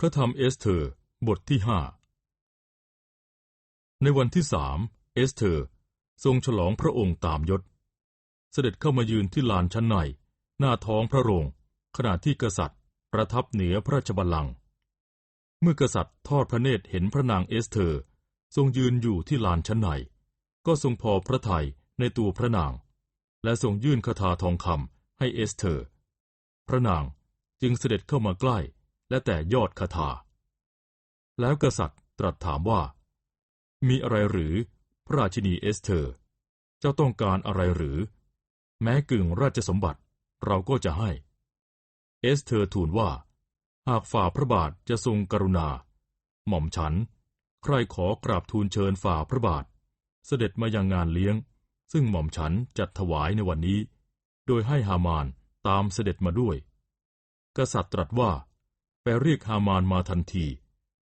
พระธรรมเอสเธอร์บทที่ห้าในวันที่สามเอสเธอร์ทรงฉลองพระองค์ตามยศ เสด็จเข้ามายืนที่ลานชั้นใน หน้าท้องพระโรง ขณะที่กษัตริย์ ประทับเหนือพระราชบัลลังก์เมื่อกษัตริย์ทอดพระเนตรเห็นพระนางเอสเธอร์ ทรงยืนอยู่ที่ลานชั้นใน ก็ทรงพอพระทัยในตัวพระนาง และทรงยื่นคาถาทองคำให้เอสเธอร์ พระนางจึงเสด็จเข้ามาใกล้ และแต่ยอดคาถา แล้วกษัตริย์ตรัสถามว่า มีอะไรหรือพระราชินีเอสเธอร์ เจ้าต้องการอะไรหรือ แม้กึ่งราชสมบัติเราก็จะให้ เอสเธอร์ทูลว่า หากฝ่าพระบาทจะทรงกรุณา หม่อมฉัน ใครขอกราบทูลเชิญฝ่าพระบาท เสด็จมายังงานเลี้ยง ซึ่งหม่อมฉันจัดถวายในวันนี้ โดยให้ฮามานตามเสด็จมาด้วย กษัตริย์ตรัสว่า เรียกฮามานมาทันที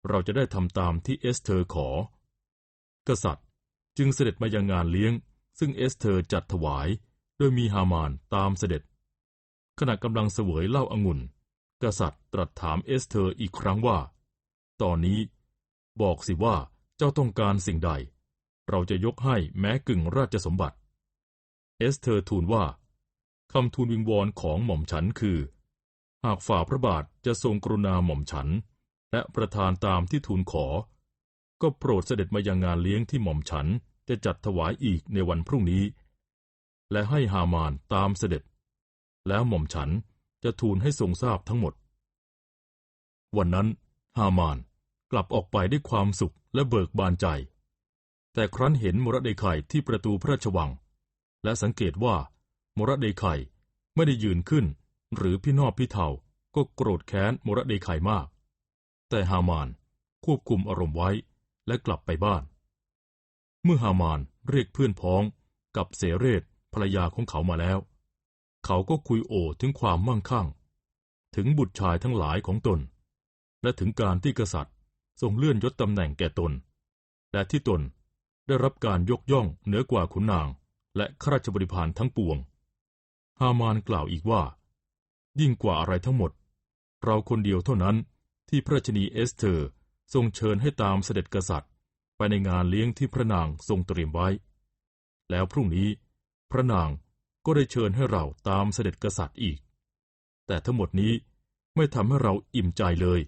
เราจะได้ทำตามที่เอสเธอร์ขอ กษัตริย์จึงเสด็จมายังงานเลี้ยง ซึ่งเอสเธอร์จัดถวาย โดยมีฮามานตามเสด็จ ขณะกำลังเสวยเหล้าอางุ่น กษัตริย์ตรัสถามเอสเธอร์อีกครั้งว่า ตอนนี้ บอกสิว่าเจ้าต้องการสิ่งใด เราจะยกให้แม้กึ่งราชสมบัติ เอสเธอร์ทูลว่าคำทูลวิงวอนของหม่อมฉันคือ หากฝ่าพระบาทจะทรงกรุณาหม่อมฉัน และประทานตามที่ทูลขอ ก็โปรดเสด็จมายังงานเลี้ยงที่หม่อมฉันจะจัดถวายอีกในวันพรุ่งนี้ และให้ฮามานตามเสด็จ แล้วหม่อมฉันจะทูลให้ทรงทราบทั้งหมด วันนั้นฮามานกลับออกไปด้วยความสุขและเบิกบานใจ แต่ครั้นเห็นมรดเดไข่ที่ประตูพระราชวัง และสังเกตว่ามรดเดไข่ไม่ได้ยืนขึ้น หรือพี่นอบพี่เทาก็โกรธแค้นมรเดคายมาก แต่ฮามานควบคุมอารมณ์ไว้และกลับไปบ้าน เมื่อฮามานเรียกเพื่อนพ้องกับเสเรตภรรยาของเขามาแล้ว เขาก็คุยโอถึงความมั่งคั่ง ถึงบุตรชายทั้งหลายของตน และถึงการที่กษัตริย์ทรงเลื่อนยศตำแหน่งแก่ตน และที่ตนได้รับการยกย่องเหนือกว่าขุนนาง และข้าราชบริพารทั้งปวง ฮามานกล่าวอีกว่า ยิ่งกว่าอะไรทั้งหมด เราคนเดียวเท่านั้นที่พระชนีเอสเธอร์ทรงเชิญให้ตามเสด็จกษัตริย์ ไปในงานเลี้ยงที่พระนางทรงเตรียมไว้ แล้วพรุ่งนี้พระนางก็ได้เชิญให้เราตามเสด็จกษัตริย์อีก แต่ทั้งหมดนี้ไม่ทำให้เราอิ่มใจเลย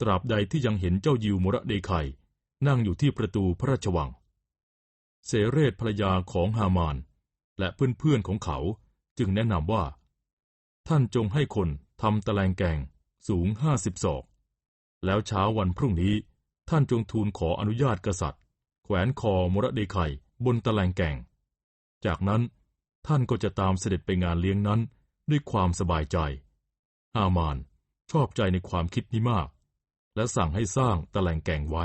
ตราบใดที่ยังเห็นเจ้ายิวมระเดไคนั่งอยู่ที่ประตูพระราชวัง เสเรศภรรยาของฮามาน และเพื่อนๆของเขาจึงแนะนำว่า ท่านจงให้คนทำตะแลงแกงสูงห้าสิบศอก แล้วเช้าวันพรุ่งนี้ ท่านจงทูลขออนุญาตกษัตริย์ แขวนคอมรเดไข่บนตะแลงแกง จากนั้นท่านก็จะตามเสด็จไปงานเลี้ยงนั้นด้วยความสบายใจฮามานชอบใจในความคิดนี้มาก และสั่งให้สร้างตะแลงแกงไว้